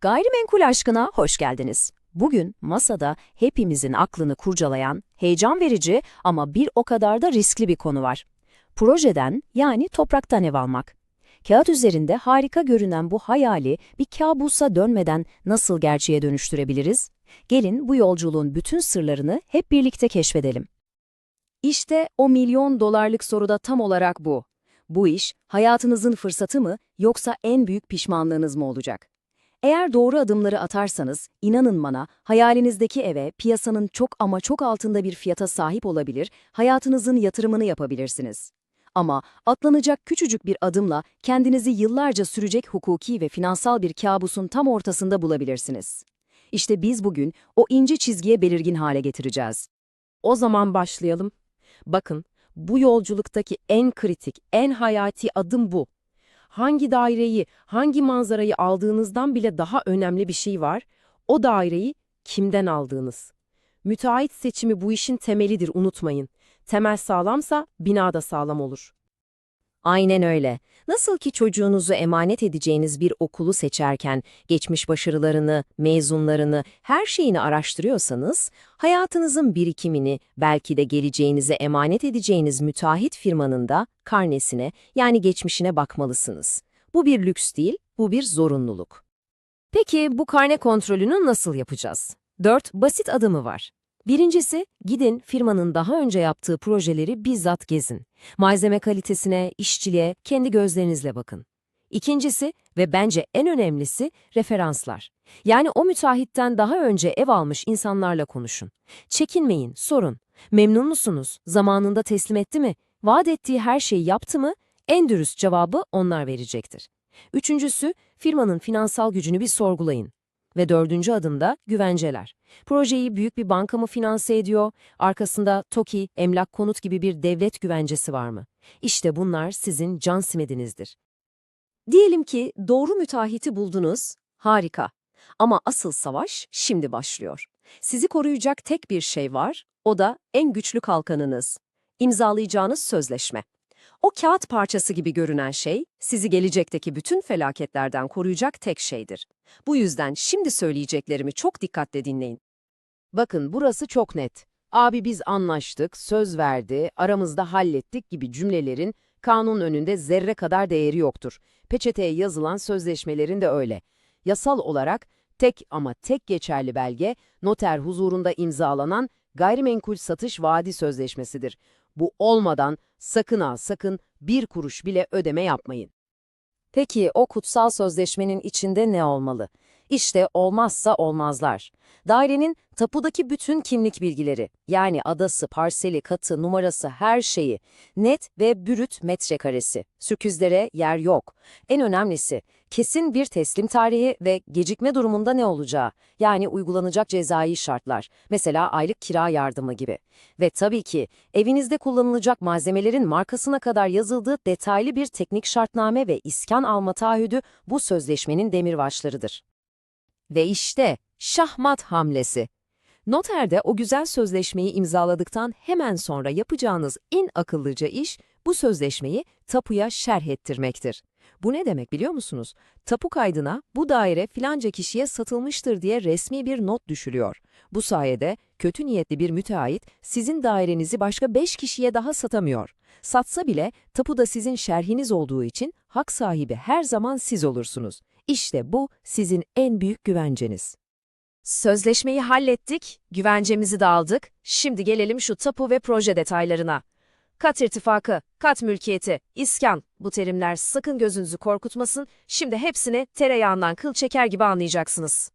Gayrimenkul aşkına hoş geldiniz. Bugün masada hepimizin aklını kurcalayan, heyecan verici ama bir o kadar da riskli bir konu var. Projeden yani topraktan ev almak. Kağıt üzerinde harika görünen bu hayali bir kabusa dönmeden nasıl gerçeğe dönüştürebiliriz? Gelin bu yolculuğun bütün sırlarını hep birlikte keşfedelim. İşte o milyon dolarlık soruda tam olarak bu. Bu iş hayatınızın fırsatı mı yoksa en büyük pişmanlığınız mı olacak? Eğer doğru adımları atarsanız, inanın bana, hayalinizdeki eve piyasanın çok ama çok altında bir fiyata sahip olabilir, hayatınızın yatırımını yapabilirsiniz. Ama atlanacak küçücük bir adımla kendinizi yıllarca sürecek hukuki ve finansal bir kabusun tam ortasında bulabilirsiniz. İşte biz bugün o ince çizgiye belirgin hale getireceğiz. O zaman başlayalım. Bakın, bu yolculuktaki en kritik, en hayati adım bu. Hangi daireyi, hangi manzarayı aldığınızdan bile daha önemli bir şey var. O daireyi kimden aldığınız. Müteahhit seçimi bu işin temelidir unutmayın. Temel sağlamsa bina da sağlam olur. Aynen öyle. Nasıl ki çocuğunuzu emanet edeceğiniz bir okulu seçerken geçmiş başarılarını, mezunlarını, her şeyini araştırıyorsanız, hayatınızın birikimini, belki de geleceğinize emanet edeceğiniz müteahhit firmanın da karnesine yani geçmişine bakmalısınız. Bu bir lüks değil, bu bir zorunluluk. Peki bu karne kontrolünü nasıl yapacağız? Dört basit adımı var. Birincisi, gidin firmanın daha önce yaptığı projeleri bizzat gezin. Malzeme kalitesine, işçiliğe kendi gözlerinizle bakın. İkincisi ve bence en önemlisi referanslar. Yani o müteahhitten daha önce ev almış insanlarla konuşun. Çekinmeyin, sorun. Memnun musunuz? Zamanında teslim etti mi? Vaat ettiği her şeyi yaptı mı? En dürüst cevabı onlar verecektir. Üçüncüsü, firmanın finansal gücünü bir sorgulayın. Ve dördüncü adımda güvenceler. Projeyi büyük bir banka mı finanse ediyor, arkasında TOKİ, Emlak Konut gibi bir devlet güvencesi var mı? İşte bunlar sizin can simidinizdir. Diyelim ki doğru müteahhiti buldunuz, harika. Ama asıl savaş şimdi başlıyor. Sizi koruyacak tek bir şey var, o da en güçlü kalkanınız. İmzalayacağınız sözleşme. O kağıt parçası gibi görünen şey, sizi gelecekteki bütün felaketlerden koruyacak tek şeydir. Bu yüzden şimdi söyleyeceklerimi çok dikkatle dinleyin. Bakın burası çok net. Abi biz anlaştık, söz verdi, aramızda hallettik gibi cümlelerin kanun önünde zerre kadar değeri yoktur. Peçeteye yazılan sözleşmelerin de öyle. Yasal olarak tek ama tek geçerli belge noter huzurunda imzalanan gayrimenkul satış vaadi sözleşmesidir. Bu olmadan sakın ha sakın bir kuruş bile ödeme yapmayın. Peki o kutsal sözleşmenin içinde ne olmalı? İşte olmazsa olmazlar. Dairenin tapudaki bütün kimlik bilgileri, yani adası, parseli, katı, numarası, her şeyi, net ve bürüt metrekaresi. Sürküzlere yer yok. En önemlisi, kesin bir teslim tarihi ve gecikme durumunda ne olacağı, yani uygulanacak cezai şartlar, mesela aylık kira yardımı gibi. Ve tabii ki evinizde kullanılacak malzemelerin markasına kadar yazıldığı detaylı bir teknik şartname ve iskan alma taahhüdü bu sözleşmenin demirbaşlarıdır. Ve işte şahmat hamlesi. Noterde o güzel sözleşmeyi imzaladıktan hemen sonra yapacağınız en akıllıca iş bu sözleşmeyi tapuya şerh ettirmektir. Bu ne demek biliyor musunuz? Tapu kaydına bu daire filanca kişiye satılmıştır diye resmi bir not düşülüyor. Bu sayede kötü niyetli bir müteahhit sizin dairenizi başka 5 kişiye daha satamıyor. Satsa bile tapuda sizin şerhiniz olduğu için hak sahibi her zaman siz olursunuz. İşte bu sizin en büyük güvenceniz. Sözleşmeyi hallettik, güvencemizi de aldık. Şimdi gelelim şu tapu ve proje detaylarına. Kat irtifakı, kat mülkiyeti, iskan bu terimler sakın gözünüzü korkutmasın. Şimdi hepsini tereyağından kıl çeker gibi anlayacaksınız.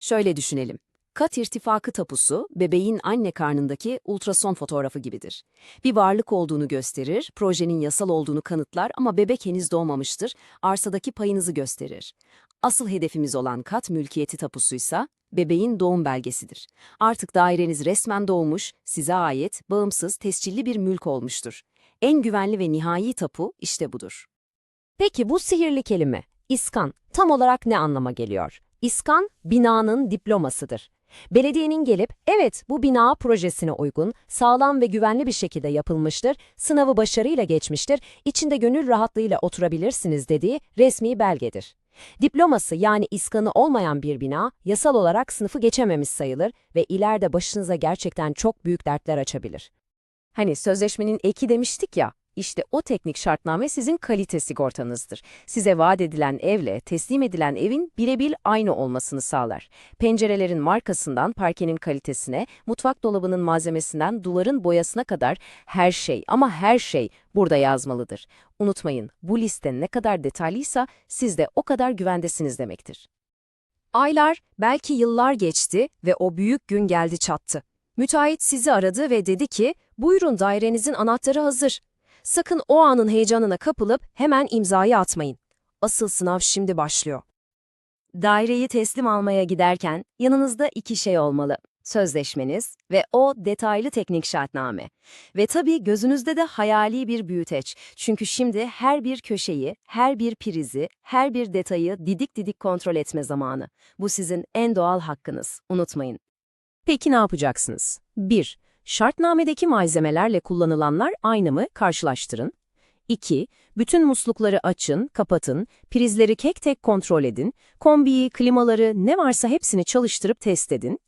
Şöyle düşünelim. Kat irtifakı tapusu, bebeğin anne karnındaki ultrason fotoğrafı gibidir. Bir varlık olduğunu gösterir, projenin yasal olduğunu kanıtlar ama bebek henüz doğmamıştır, arsadaki payınızı gösterir. Asıl hedefimiz olan kat mülkiyeti tapusuysa, bebeğin doğum belgesidir. Artık daireniz resmen doğmuş, size ait, bağımsız, tescilli bir mülk olmuştur. En güvenli ve nihai tapu işte budur. Peki bu sihirli kelime, iskan, tam olarak ne anlama geliyor? İskan, binanın diplomasıdır. Belediyenin gelip, evet bu bina projesine uygun, sağlam ve güvenli bir şekilde yapılmıştır, sınavı başarıyla geçmiştir, içinde gönül rahatlığıyla oturabilirsiniz dediği resmi belgedir. Diploması yani iskanı olmayan bir bina yasal olarak sınıfı geçememiş sayılır ve ileride başınıza gerçekten çok büyük dertler açabilir. Hani sözleşmenin eki demiştik ya, işte o teknik şartname sizin kalite sigortanızdır. Size vaat edilen evle teslim edilen evin birebir aynı olmasını sağlar. Pencerelerin markasından parkenin kalitesine, mutfak dolabının malzemesinden duvarın boyasına kadar her şey ama her şey burada yazmalıdır. Unutmayın, bu liste ne kadar detaylıysa siz de o kadar güvendesiniz demektir. Aylar, belki yıllar geçti ve o büyük gün geldi çattı. Müteahhit sizi aradı ve dedi ki, buyurun dairenizin anahtarı hazır. Sakın o anın heyecanına kapılıp hemen imzayı atmayın. Asıl sınav şimdi başlıyor. Daireyi teslim almaya giderken yanınızda iki şey olmalı. Sözleşmeniz ve o detaylı teknik şartname. Ve tabii gözünüzde de hayali bir büyüteç. Çünkü şimdi her bir köşeyi, her bir prizi, her bir detayı didik didik kontrol etme zamanı. Bu sizin en doğal hakkınız. Unutmayın. Peki ne yapacaksınız? 1. Şartnamedeki malzemelerle kullanılanlar aynı mı? Karşılaştırın. 2. Bütün muslukları açın, kapatın, prizleri tek tek kontrol edin, kombiyi, klimaları, ne varsa hepsini çalıştırıp test edin.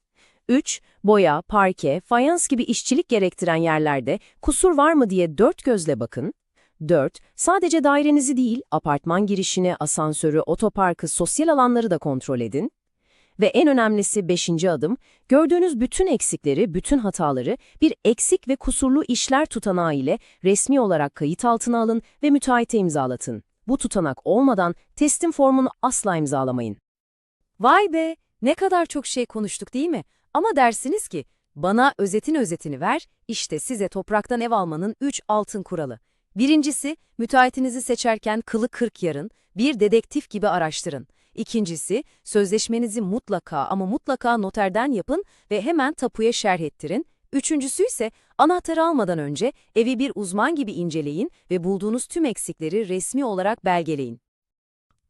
3. Boya, parke, fayans gibi işçilik gerektiren yerlerde kusur var mı diye dört gözle bakın. 4. Sadece dairenizi değil, apartman girişini, asansörü, otoparkı, sosyal alanları da kontrol edin. Ve en önemlisi beşinci adım, gördüğünüz bütün eksikleri, bütün hataları bir eksik ve kusurlu işler tutanağı ile resmi olarak kayıt altına alın ve müteahhite imzalatın. Bu tutanak olmadan teslim formunu asla imzalamayın. Vay be, ne kadar çok şey konuştuk değil mi? Ama dersiniz ki, bana özetin özetini ver, işte size topraktan ev almanın 3 altın kuralı. Birincisi, müteahhitinizi seçerken kılı kırk yarın, bir dedektif gibi araştırın. İkincisi, sözleşmenizi mutlaka ama mutlaka noterden yapın ve hemen tapuya şerh ettirin. Üçüncüsü ise anahtarı almadan önce evi bir uzman gibi inceleyin ve bulduğunuz tüm eksikleri resmi olarak belgeleyin.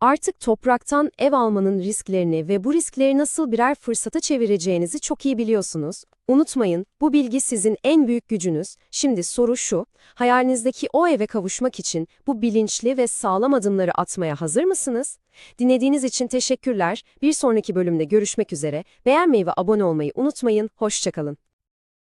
Artık topraktan ev almanın risklerini ve bu riskleri nasıl birer fırsata çevireceğinizi çok iyi biliyorsunuz. Unutmayın, bu bilgi sizin en büyük gücünüz. Şimdi soru şu, hayalinizdeki o eve kavuşmak için bu bilinçli ve sağlam adımları atmaya hazır mısınız? Dinlediğiniz için teşekkürler. Bir sonraki bölümde görüşmek üzere. Beğenmeyi ve abone olmayı unutmayın. Hoşçakalın.